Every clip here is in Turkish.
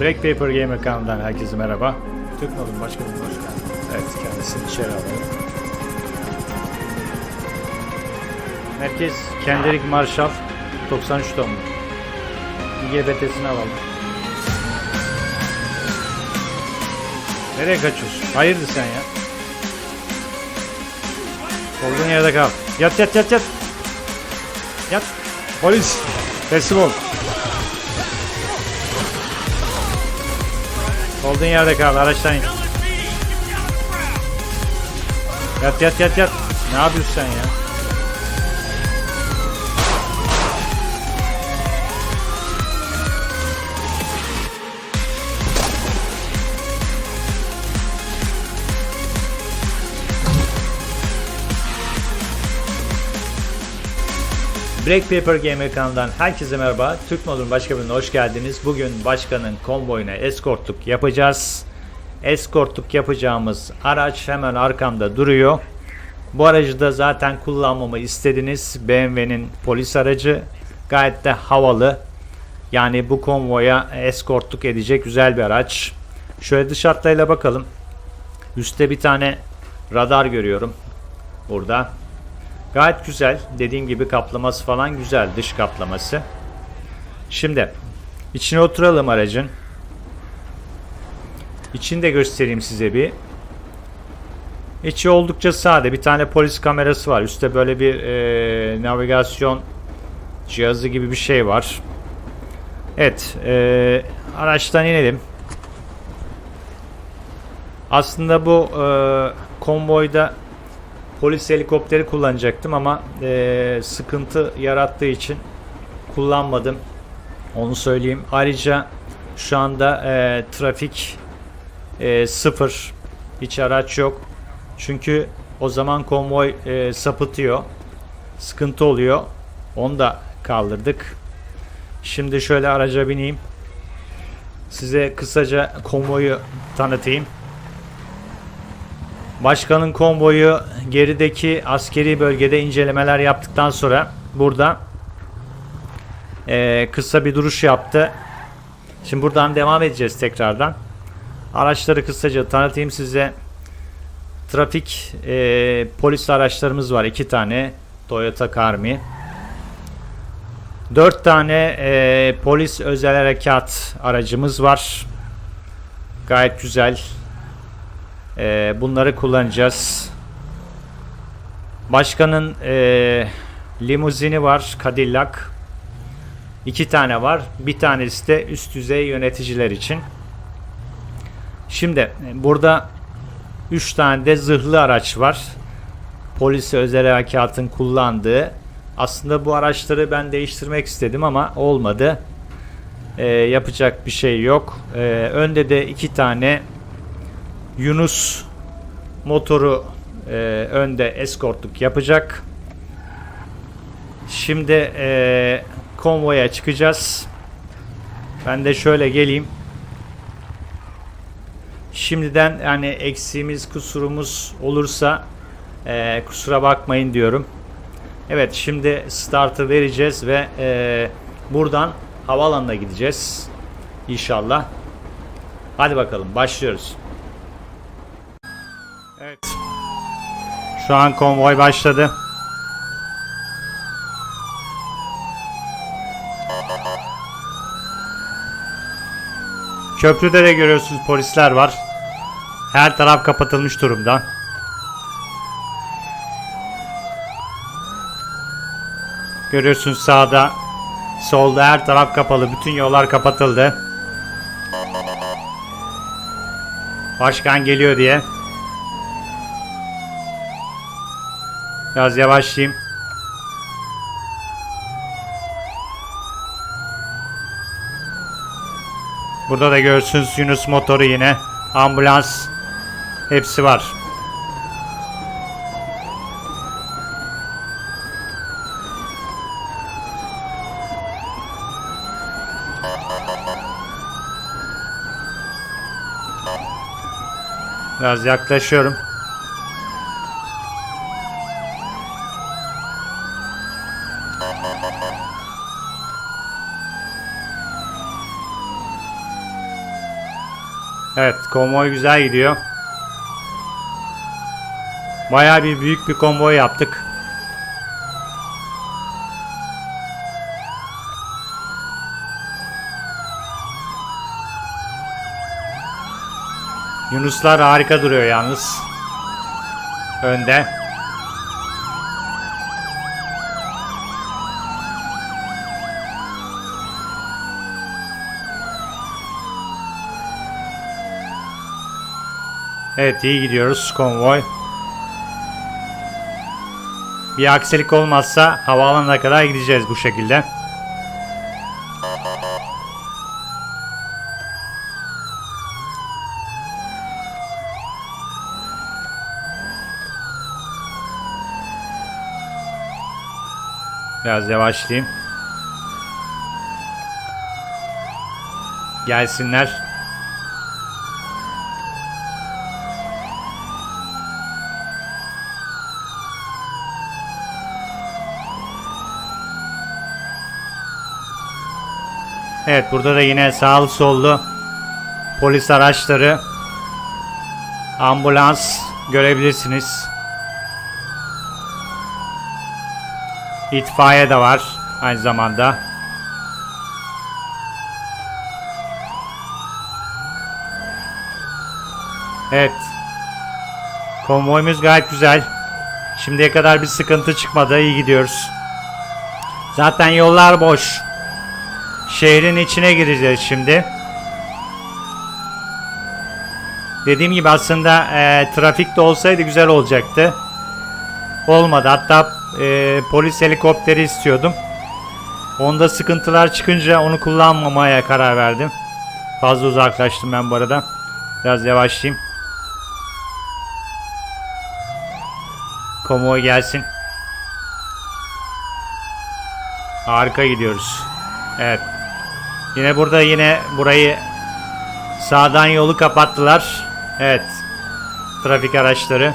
Black Paper Gamer kanalından herkese merhaba. Nol'un başkanım hoş geldin. Evet kendisini içeri alalım. Merkez Kendrick Marshall 93 doğumlu. İGBT'sini alalım. Nereye kaçıyorsun? Hayırdır sen ya? Olduğun yerde kal. Yat yat yat yat. Yat. Polis. Teslim ol. Olduğun yerde kal. Araçtan in. Yat yat yat yat. Ne yapıyorsun sen ya? Black Paper Gamer kanalından herkese merhaba. Türk Mod'un başka bölümüne hoş geldiniz. Bugün başkanın konvoyuna eskortluk yapacağız. Eskortluk yapacağımız araç hemen arkamda duruyor. Bu aracı da zaten kullanmamı istediniz. BMW'nin polis aracı. Gayet de havalı. Yani bu konvoya eskortluk edecek güzel bir araç. Şöyle dış hattayla bakalım. Üstte bir tane radar görüyorum. Burada. Gayet güzel. Dediğim gibi kaplaması falan güzel. Dış kaplaması. Şimdi içine oturalım aracın. İçini de göstereyim size bir. İçi oldukça sade. Bir tane polis kamerası var. Üstte böyle bir e, navigasyon cihazı gibi bir şey var. Evet. E, araçtan inelim. Aslında bu e, konvoyda polis helikopteri kullanacaktım ama e, sıkıntı yarattığı için kullanmadım. Onu söyleyeyim. Ayrıca şu anda e, trafik e, sıfır. Hiç araç yok. Çünkü o zaman konvoy e, sapıtıyor. Sıkıntı oluyor. Onu da kaldırdık. Şimdi şöyle araca bineyim. Size kısaca konvoyu tanıtayım. Başkanın konvoyu gerideki askeri bölgede incelemeler yaptıktan sonra burada eee, kısa bir duruş yaptı. Şimdi buradan devam edeceğiz tekrardan. Araçları kısaca tanıtayım size. Trafik eee, polis araçlarımız var. iki tane Toyota Karmi. Dört tane eee, polis özel harekat aracımız var. Gayet güzel. Ee, bunları kullanacağız. Başkanın e, limuzini var Cadillac. İki tane var. Bir tanesi de üst düzey yöneticiler için. Şimdi e, burada üç tane de zırhlı araç var. Polis özel harekatın kullandığı. Aslında bu araçları ben değiştirmek istedim ama olmadı. Ee, yapacak bir şey yok. Ee, önde de iki tane Yunus motoru e, önde eskortluk yapacak. Şimdi e, konvoya çıkacağız. Ben de şöyle geleyim. Şimdiden yani eksiğimiz kusurumuz olursa e, kusura bakmayın diyorum. Evet şimdi startı vereceğiz ve e, buradan havaalanına gideceğiz. İnşallah. Hadi bakalım başlıyoruz. Evet. Şu an konvoy başladı. Köprüde de görüyorsunuz polisler var. Her taraf kapatılmış durumda. Görüyorsunuz sağda, solda her taraf kapalı. Bütün yollar kapatıldı. Başkan geliyor diye. Biraz yavaşlayayım. Burada da görürsünüz Yunus motoru yine. Ambulans. Hepsi var. Biraz yaklaşıyorum. Evet konvoy güzel gidiyor. Bayağı bir büyük bir konvoy yaptık. Yunuslar harika duruyor yalnız. Önde. Evet iyi gidiyoruz konvoy. Bir aksilik olmazsa havaalanına kadar gideceğiz bu şekilde. Biraz yavaşlayayım. Gelsinler. Evet burada da yine sağlı sollu polis araçları ambulans görebilirsiniz. İtfaiye de var aynı zamanda. Evet. Konvoyumuz gayet güzel. Şimdiye kadar bir sıkıntı çıkmadı. İyi gidiyoruz. Zaten yollar boş. Şehrin içine gireceğiz şimdi. Dediğim gibi aslında e, trafik de olsaydı güzel olacaktı. Olmadı. Hatta e, polis helikopteri istiyordum. Onda sıkıntılar çıkınca onu kullanmamaya karar verdim. Fazla uzaklaştım ben bu arada. Biraz yavaşlayayım. Konvoy gelsin. Harika gidiyoruz. Evet. Yine burada yine burayı sağdan yolu kapattılar. Evet. Trafik araçları.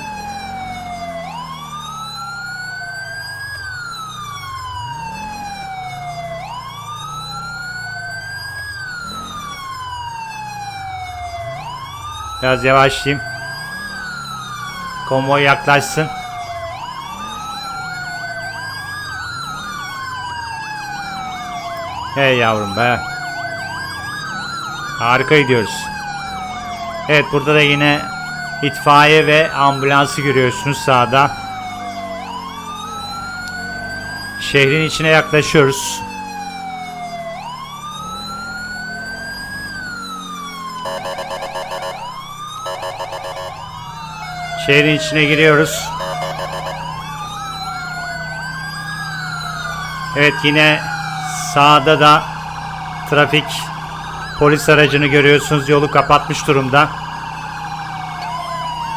Biraz yavaşlayayım. Konvoy yaklaşsın. Hey yavrum be. Harika gidiyoruz. Evet burada da yine itfaiye ve ambulansı görüyorsunuz sağda. Şehrin içine yaklaşıyoruz. Şehrin içine giriyoruz. Evet yine sağda da trafik polis aracını görüyorsunuz. Yolu kapatmış durumda.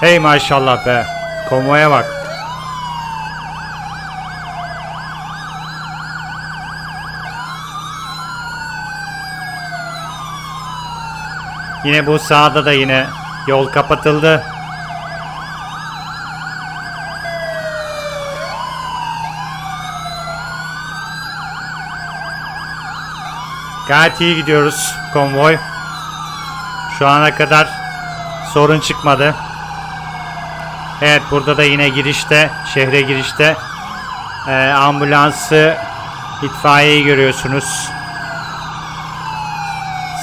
Hey maşallah be. Konvoya bak. Yine bu sağda da yine yol kapatıldı. Gayet iyi gidiyoruz konvoy. Şu ana kadar sorun çıkmadı. Evet burada da yine girişte, şehre girişte e, ambulansı, itfaiyeyi görüyorsunuz.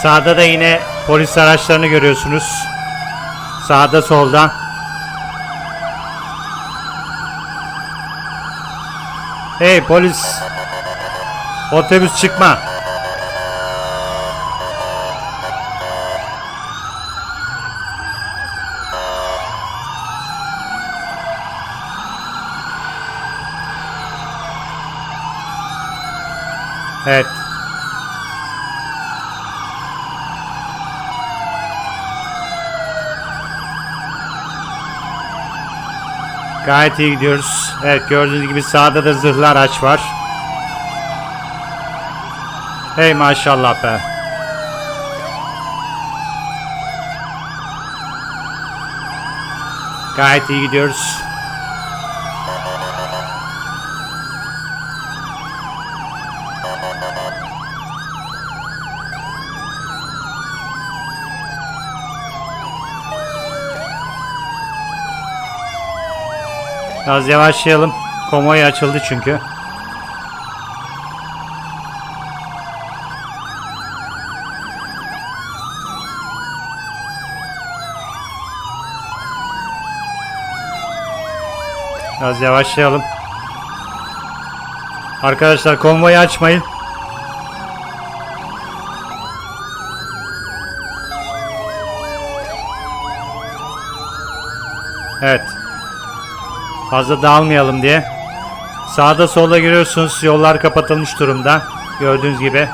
Sağda da yine polis araçlarını görüyorsunuz. Sağda solda. Hey polis. Otobüs çıkma. Evet. Gayet iyi gidiyoruz. Evet gördüğünüz gibi sağda da zırhlı araç var. Hey maşallah be. Gayet iyi gidiyoruz. Biraz yavaşlayalım. Konvoy açıldı çünkü. Biraz yavaşlayalım. Arkadaşlar konvoyu açmayın. Evet. Fazla dağılmayalım diye. Sağda solda görüyorsunuz yollar kapatılmış durumda. Gördüğünüz gibi.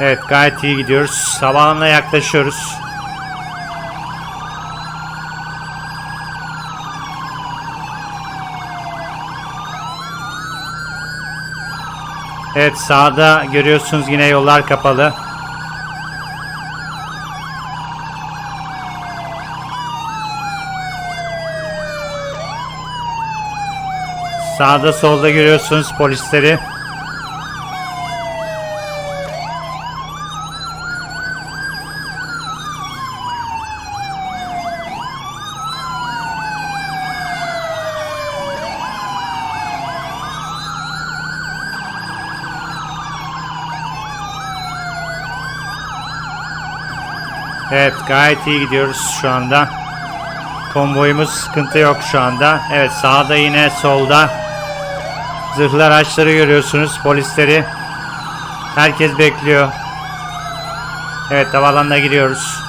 Evet gayet iyi gidiyoruz. Havaalanına yaklaşıyoruz. Evet sağda görüyorsunuz yine yollar kapalı. Sağda solda görüyorsunuz polisleri. Evet gayet iyi gidiyoruz şu anda. Konvoyumuz sıkıntı yok şu anda. Evet sağda yine solda zırhlı araçları görüyorsunuz polisleri. Herkes bekliyor. Evet havalanına gidiyoruz.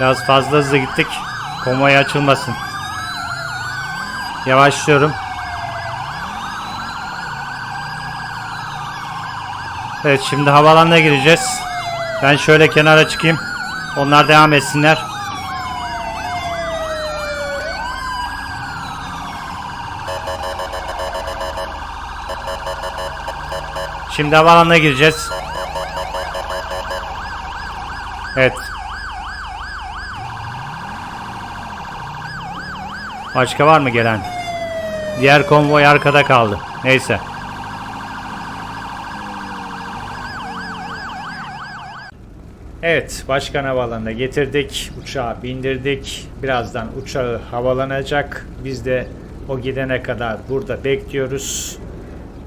Biraz fazla hızlı gittik. Konvoy açılmasın. Yavaşlıyorum. Evet şimdi havalanına gireceğiz. Ben şöyle kenara çıkayım. Onlar devam etsinler. Şimdi havalanına gireceğiz. Evet. Başka var mı gelen? Diğer konvoy arkada kaldı. Neyse. Evet, başkan havaalanına getirdik. Uçağı bindirdik. Birazdan uçağı havalanacak. Biz de o gidene kadar burada bekliyoruz.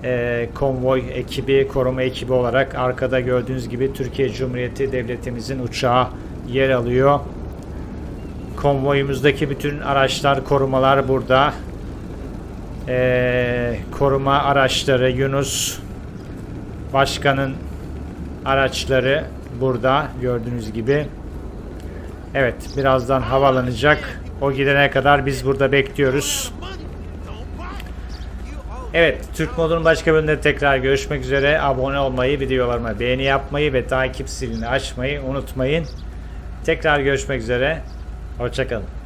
Ee, konvoy ekibi, koruma ekibi olarak arkada gördüğünüz gibi Türkiye Cumhuriyeti Devletimizin uçağı yer alıyor. Konvoyumuzdaki bütün araçlar, korumalar burada. Ee, koruma araçları Yunus Başkan'ın araçları burada gördüğünüz gibi. Evet birazdan havalanacak. O gidene kadar biz burada bekliyoruz. Evet Türk Mod'un başka bölümünde tekrar görüşmek üzere. Abone olmayı, videolarıma beğeni yapmayı ve takip zilini açmayı unutmayın. Tekrar görüşmek üzere. Hoşçakalın.